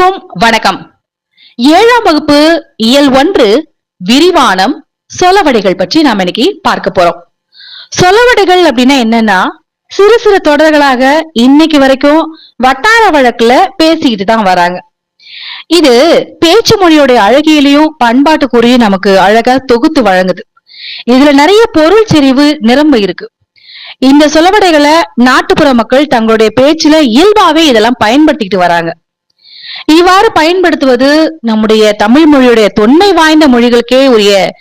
அனைவருக்கும் வணக்கம். ஏழாம் வகுப்பு இயல் ஒன்று விரிவானம் சொலவடைகள் பற்றி நாம இன்னைக்கு பார்க்க போறோம். சொலவடைகள் அப்படின்னா என்னன்னா சிறு சிறு தொடர்களாக இன்னைக்கு வரைக்கும் வட்டார வழக்குல பேசிக்கிட்டு தான் வராங்க. இது பேச்சு மொழியோட அழகியலையும் பண்பாட்டுக்குறியும் நமக்கு அழகா தொகுத்து வழங்குது. இதுல நிறைய பொருள் செறிவு நிரம்ப இருக்கு. இந்த சொலவடைகளை நாட்டுப்புற மக்கள் தங்களுடைய பேச்சுல இயல்பாவே இதெல்லாம் பயன்படுத்திக்கிட்டு வராங்க. இவ்வாறு பயன்படுத்துவது நம்முடைய தமிழ் மொழியுடைய தொன்மை வாய்ந்த மொழிகளுக்கே உரிய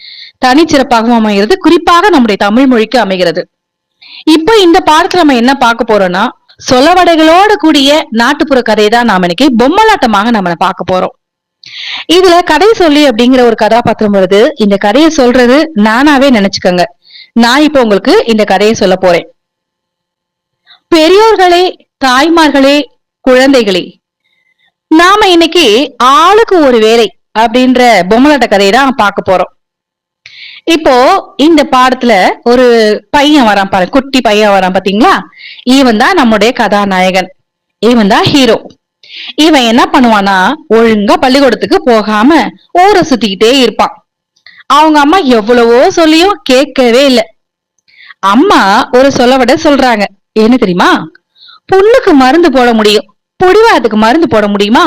தனிச்சிறப்பாகவும் அமைகிறது. குறிப்பாக நம்முடைய தமிழ் மொழிக்கு அமைகிறது. இப்போ இந்த பாடத்துல நம்ம என்ன பார்க்க போறோம்னா சொலவடைகளோடு கூடிய நாட்டுப்புற கதையை தான் நாம இன்னைக்கு பொம்மலாட்டமாக நம்ம பார்க்க போறோம். இதுல கதை சொல்லி அப்படிங்கிற ஒரு கதாபாத்திரம் வருது. இந்த கதையை சொல்றது நானாவே நினைச்சுக்கோங்க. நான் இப்போ உங்களுக்கு இந்த கதையை சொல்ல போறேன். பெரியோர்களே தாய்மார்களே குழந்தைகளே நாம இன்னைக்கு ஆளுக்கு ஒரு வேலை அப்படின்ற பொம்மலாட்ட கதையை தான் பார்க்க போறோம். இப்போ இந்த பாடத்துல ஒரு பையன் வரான் பாரு குட்டி பையன் வரான் பாத்தீங்களா? இவன் தான் நம்முடைய கதாநாயகன். இவன் தான் ஹீரோ இவன் என்ன பண்ணுவானா ஒழுங்கா பள்ளிக்கூடத்துக்கு போகாம ஊரை சுத்திக்கிட்டே இருப்பான். அவங்க அம்மா எவ்வளவோ சொல்லியும் கேட்கவே இல்லை. அம்மா ஒரு சொல்லவிட சொல்றாங்க. என்ன தெரியுமா? புண்ணுக்கு மருந்து போட முடியும். புடிவாத்துக்கு மருந்து போட முடியுமா?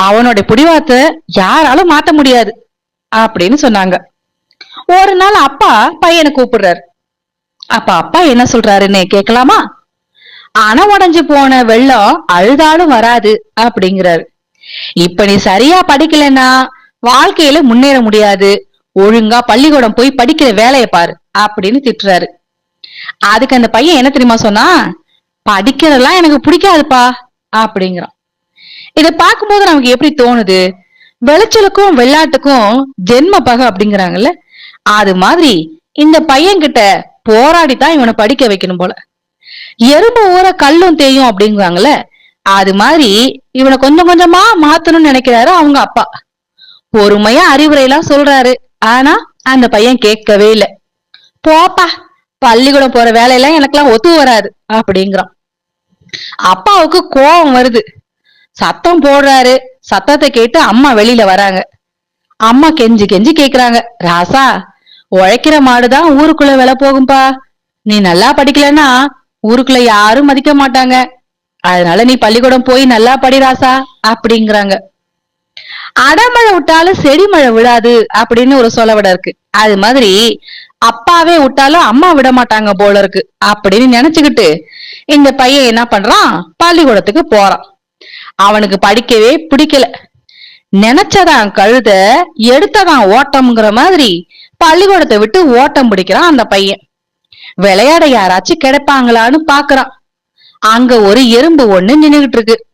அவனோட புடிவாத்தை யாராலும் மாத்த முடியாது அப்படின்னு சொன்னாங்க. ஒரு நாள் அப்பா பையனை கூப்பிடுறாரு. அப்ப அப்பா என்ன சொல்றாருன்னு கேட்கலாமா? அணை உடஞ்சு போன வெள்ளம் அழுதாலும் வராது அப்படிங்கிறாரு. இப்ப நீ சரியா படிக்கலைன்னா வாழ்க்கையில முன்னேற முடியாது. ஒழுங்கா பள்ளிக்கூடம் போய் படிக்கிற வேலையை பாரு அப்படின்னு திட்டுறாரு. அதுக்கு அந்த பையன் என்ன தெரியுமா சொன்னா படிக்கிறதெல்லாம் எனக்கு பிடிக்காதுப்பா. அப்படிங்கிறான். இத பார்க்கும்போது நமக்கு எப்படி தோணுது? விளைச்சலுக்கும் வெள்ளாட்டுக்கும் ஜென்ம பகை அப்படிங்கிறாங்கல்ல? அது மாதிரி இந்த பையன்கிட்ட போராடித்தான் இவனை படிக்க வைக்கணும் போல. எறும்பு ஊற கல்லும் தேயும் அப்படிங்குவாங்கல்ல அது மாதிரி இவனை கொஞ்சம் கொஞ்சமா மாத்தணும்னு நினைக்கிறாரு அவங்க அப்பா. பொறுமையா அறிவுரை எல்லாம் சொல்றாரு. ஆனா அந்த பையன் கேட்கவே இல்லை. போப்பா பள்ளிக்கூடம் போற வேலையெல்லாம் எனக்கெல்லாம் ஒத்து வராது அப்படிங்கிறான். அப்பாவுக்கு கோபம் வருது. சத்தம் போடுறாரு. சத்தத்தை கேட்டு அம்மா வெளியில வராங்க. அம்மா கெஞ்சி கெஞ்சி கேக்குறாங்க. ராசா உழைக்கிற மாடுதான் ஊருக்குள்ள வில போகும்பா. நீ நல்லா படிக்கலன்னா ஊருக்குள்ள யாரும் மதிக்க மாட்டாங்க. அதனால நீ பள்ளிக்கூடம் போய் நல்லா படி ராசா அப்படிங்கிறாங்க. அடமழை விட்டாலும் செடி மழை விடாது அப்படின்னு ஒரு சொல்லவிட இருக்கு. அது மாதிரி அப்பாவே விட்டாலும் அம்மா விட மாட்டாங்க போல இருக்கு அப்படின்னு நினைச்சுக்கிட்டு இந்த பையன் என்ன பண்றான்? பள்ளிக்கூடத்துக்கு போறான். அவனுக்கு படிக்கவே பிடிக்கல. நினைச்சதான் கழுத எடுத்ததான் ஓட்டம்ங்கிற மாதிரி பள்ளிக்கூடத்தை விட்டு ஓட்டம் பிடிக்கிறான் அந்த பையன். விளையாட யாராச்சும் கிடைப்பாங்களான்னு பாக்குறான். அங்க ஒரு எறும்பு ஒண்ணு நின்னுகிட்டு இருக்கு.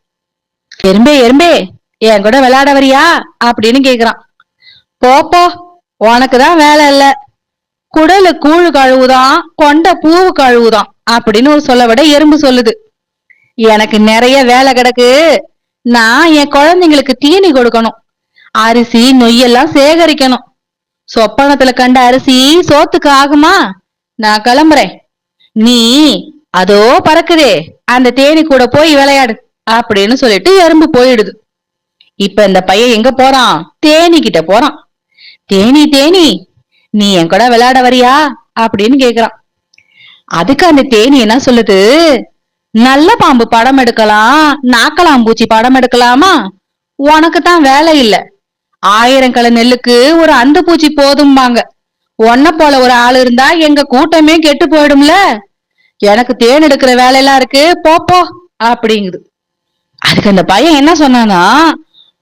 எறும்பே எறும்பே என் கூட விளையாட வரியா? அப்படின்னு கேக்குறான். போப்போ உனக்குதான் வேலை இல்ல. குடலு கூழு கழுவுதான் கொண்ட பூவு கழுவுதான். அப்படின்னு ஒரு சொல்ல விட எறும்பு சொல்லுது. எனக்கு நிறைய வேலை கிடக்கு. நான் என் குழந்தைங்களுக்கு தீனி கொடுக்கணும். அரிசி நொய்யெல்லாம் சேகரிக்கணும். சொப்பனத்துல கண்ட அரிசி சோத்துக்கு ஆகுமா? நான் கிளம்புறேன். நீ அதோ பறக்குதே அந்த தேனி கூட போய் விளையாடு அப்படின்னு சொல்லிட்டு எறும்பு போயிடுது. இப்ப இந்த பையன் எங்க போறான்? தேனி கிட்ட போறான். தேனி தேனி நீ என் கூட விளையாட வரியா? அப்படின்னு கேக்குறான். அதுக்கு அந்த தேனி என்ன சொல்லுது? நல்ல பாம்பு படம் எடுக்கலாம் நாக்கலாம் பூச்சி படம் எடுக்கலாமா? உனக்கு தான் வேலை இல்ல. ஆயிரம் கலை நெல்லுக்கு ஒரு அந்த பூச்சி போதும்பாங்க. உன்ன போல ஒரு ஆள் இருந்தா எங்க கூட்டமே கெட்டு போயிடும்ல? எனக்கு தேன் எடுக்கிற வேலையெல்லாம் இருக்கு போப்போ அப்படிங்குது. அதுக்கு அந்த பையன் என்ன சொன்னானா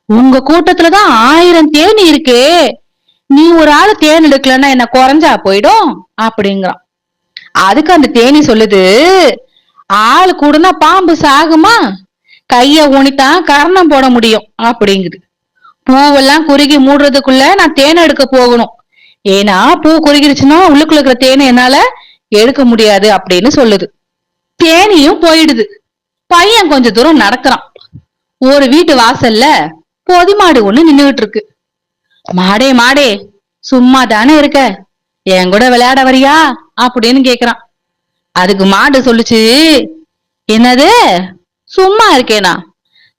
உங்க கூட்டத்துலதான் ஆயிரம் தேனி இருக்கே நீ ஒரு ஆள் தேன் எடுக்கலன்னா என்ன குறைஞ்சா போயிடும்? அப்படிங்கிறான். அதுக்கு அந்த தேனி சொல்லுது ஆள் கூடனா பாம்பு சாகுமா? கைய ஊனித்தான் கரணம் போட முடியும். அப்படிங்குது. பூவெல்லாம் குறுகி மூடுறதுக்குள்ள நான் தேனை எடுக்க போகணும். ஏன்னா பூ குறுகிருச்சுன்னா உள்ளுக்குள்ள இருக்கிற தேனை என்னால எடுக்க முடியாது அப்படின்னு சொல்லுது. தேனியும் போயிடுது. பையன் கொஞ்ச தூரம் நடக்கிறான். ஒரு வீட்டு வாசல்ல பொதி மாடு ஒண்ணு நின்னுகிட்டு இருக்கு. மாடே மாடே சும்மா தானே இருக்க? என் கூட விளையாட வரியா? அப்படின்னு கேக்குறான். அதுக்கு மாடு சொல்லுச்சு என்னது? சும்மா இருக்கேனா?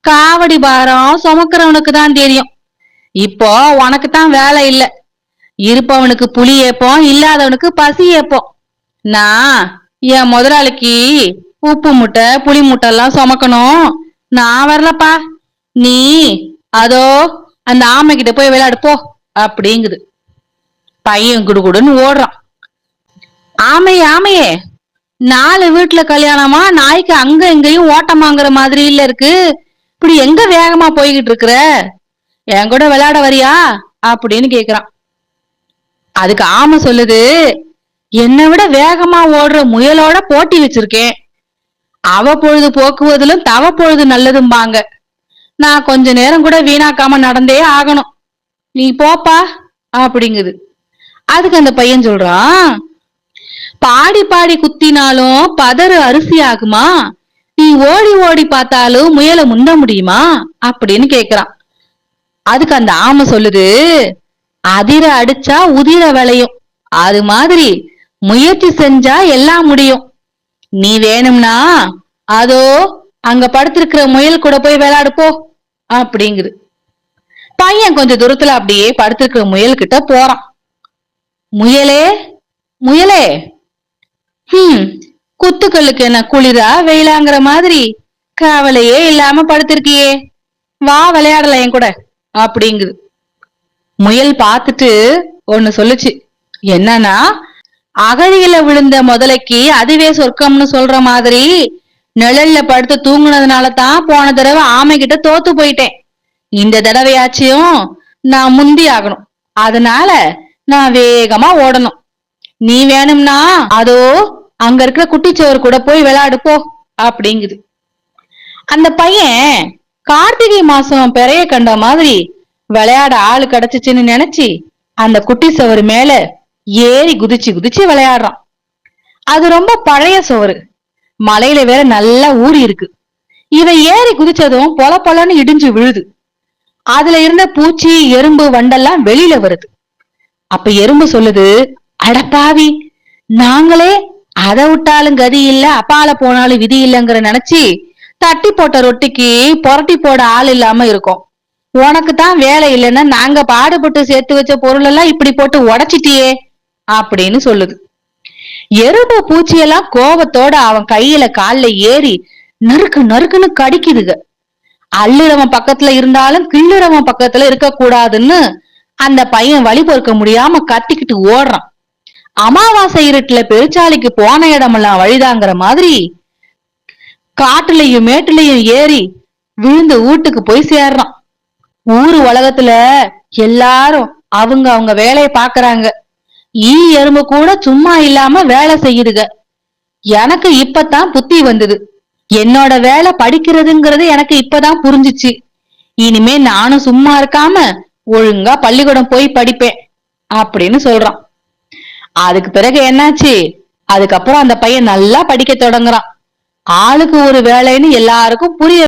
காவடி பாரம் சுமக்கிறவனுக்கு தான் தெரியும். இப்போ உனக்கு தான் வேலை இல்ல. இருப்பவனுக்கு புலி ஏப்போம் இல்லாதவனுக்கு பசி ஏப்போம். நான் என் முதலாளிக்கு உப்பு முட்டை புளி முட்டை எல்லாம் சுமக்கணும். நான் வரலப்பா. நீ அதோ அந்த ஆமை கிட்ட போய் விளையாடு போ. அப்படிங்குது. பையன் குடுகுடுன்னு ஓடுறான். ஆமையே ஆமையே நாலு வீட்டுல கல்யாணமா நாய்க்கு அங்க எங்கேயும் ஓட்டமாங்கிற மாதிரி இல்ல இருக்கு. இப்படி எங்க வேகமா போய்கிட்டு இருக்கிற? என் கூட விளையாட வரியா? அப்படின்னு கேக்குறான். அதுக்கு ஆமை சொல்லுது என்னை விட வேகமா ஓடுற முயலோட போட்டி வச்சிருக்கேன். அவ பொழுது போக்குவதிலும் தவ பொழுது நல்லதும்பாங்க. நான் கொஞ்ச நேரம் கூட வீணாக்காம நடந்தே ஆகணும். நீ போப்பா அப்படிங்குது. அதுக்கு அந்த பையன் சொல்றான் பாடி பாடி குத்தினாலும் பதறு அரிசி ஆகுமா? நீ ஓடி ஓடி பார்த்தாலும் முயல முந்த முடியுமா? அப்படின்னு கேக்குறான். அதுக்கு அந்த ஆமை சொல்லுது அதிர அடிச்சா உதிர விளையும். அது மாதிரி முயற்சி செஞ்சா எல்லாம் முடியும். நீ வேணும்னா அதோ அங்க படுத்திருக்கிற முயல் கூட போய் விளையாடு போ அப்படிங்குது. பையன் கொஞ்ச தூரத்துல அப்படியே படுத்திருக்கிற முயல் கிட்ட போறான். முயலே முயலே. ஹம் குத்துக்கல்லுக்கு என்ன குளிரா வெயிலாங்கிற மாதிரி? கவலையே இல்லாம படுத்திருக்கியே. வா விளையாடல என் கூட அப்படிங்குது. முயல் பார்த்துட்டு ஒன்னு சொல்லுச்சு. என்னன்னா அகழியில விழுந்த முதலைக்கு அதுவே சொர்க்கம்னு சொல்ற மாதிரி நிழல்ல படுத்து தூங்குனதுனால தான் போன தடவை ஆமை கிட்ட தோத்து போயிட்டேன். இந்த தடவையாச்சும் நான் முந்தி ஆகணும். அதனால நான் வேகமா ஓடணும். நீ வேணும்னா அதோ அங்க இருக்கிற குட்டிச்சோறு கூட போய் விளையாடு போ அப்படிங்குது. அந்த பையன் கார்த்திகை மாசம் பெறைய கண்ட மாதிரி விளையாட ஆளு கிடைச்சிச்சுன்னு நினைச்சு அந்த குட்டி சோறு மேல ஏறி குதிச்சு குதிச்சு விளையாடுறான். அது ரொம்ப பழைய சோறு. மலையில வேற நல்லா ஊறி இருக்கு. இவன் ஏறி குதிச்சதும் பொல பொலன்னு இடிஞ்சு விழுது. அதுல இருந்த பூச்சி எறும்பு வண்டெல்லாம் வெளியில வருது. அப்ப எறும்பு சொல்லுது அடப்பாவி நாங்களே அதை விட்டாலும் கதி இல்ல அப்பால போனாலும் விதி இல்லைங்கிற நினைச்சு தட்டி போட்ட ரொட்டிக்கு புரட்டி போட ஆள் இல்லாம இருக்கோம். உனக்கு தான் வேலை இல்லைன்னா நாங்க பாடுபட்டு சேர்த்து வச்ச பொருள் எல்லாம் இப்படி போட்டு உடைச்சிட்டியே அப்படின்னு சொல்லுது. எறும்பு பூச்சியெல்லாம் கோபத்தோட அவன் கையில கால்ல ஏறி நறுக்கு நறுக்குன்னு கடிக்குதுக அள்ளுறவன் பக்கத்துல இருந்தாலும் கிள்ளுறவன் பக்கத்துல இருக்க கூடாதுன்னு அந்த பையன் வழி பொறுக்க முடியாம கத்திக்கிட்டு ஓடுறான். அமாவாசை இருட்டுல பெருச்சாலைக்கு போன இடமெல்லாம் வழிதாங்கிற மாதிரி காட்டுலயும் மேட்டுலயும் ஏறி விழுந்து வீட்டுக்கு போய் சேர்றான். ஊரு உலகத்துல எல்லாரும் அவங்க அவங்க வேலையை பாக்குறாங்க ஈ எறும்பு கூட சும்மா இல்லாம வேலை செய்யுதுக. எனக்கு இப்பதான் புத்தி வந்தது. என்னோட வேலை படிக்கிறதுங்கிறது எனக்கு இப்பதான் புரிஞ்சுச்சு. இனிமே நானும் சும்மா இருக்காம ஒழுங்கா பள்ளிக்கூடம் போய் படிப்பேன் அப்படின்னு சொல்றான். அதுக்கு பிறகு என்னாச்சு? அதுக்கப்புறம் அந்த பையன் நல்லா படிக்க தொடங்குறான். ஆளுக்கு ஒரு வேலைன்னு எல்லாருக்கும் புரிய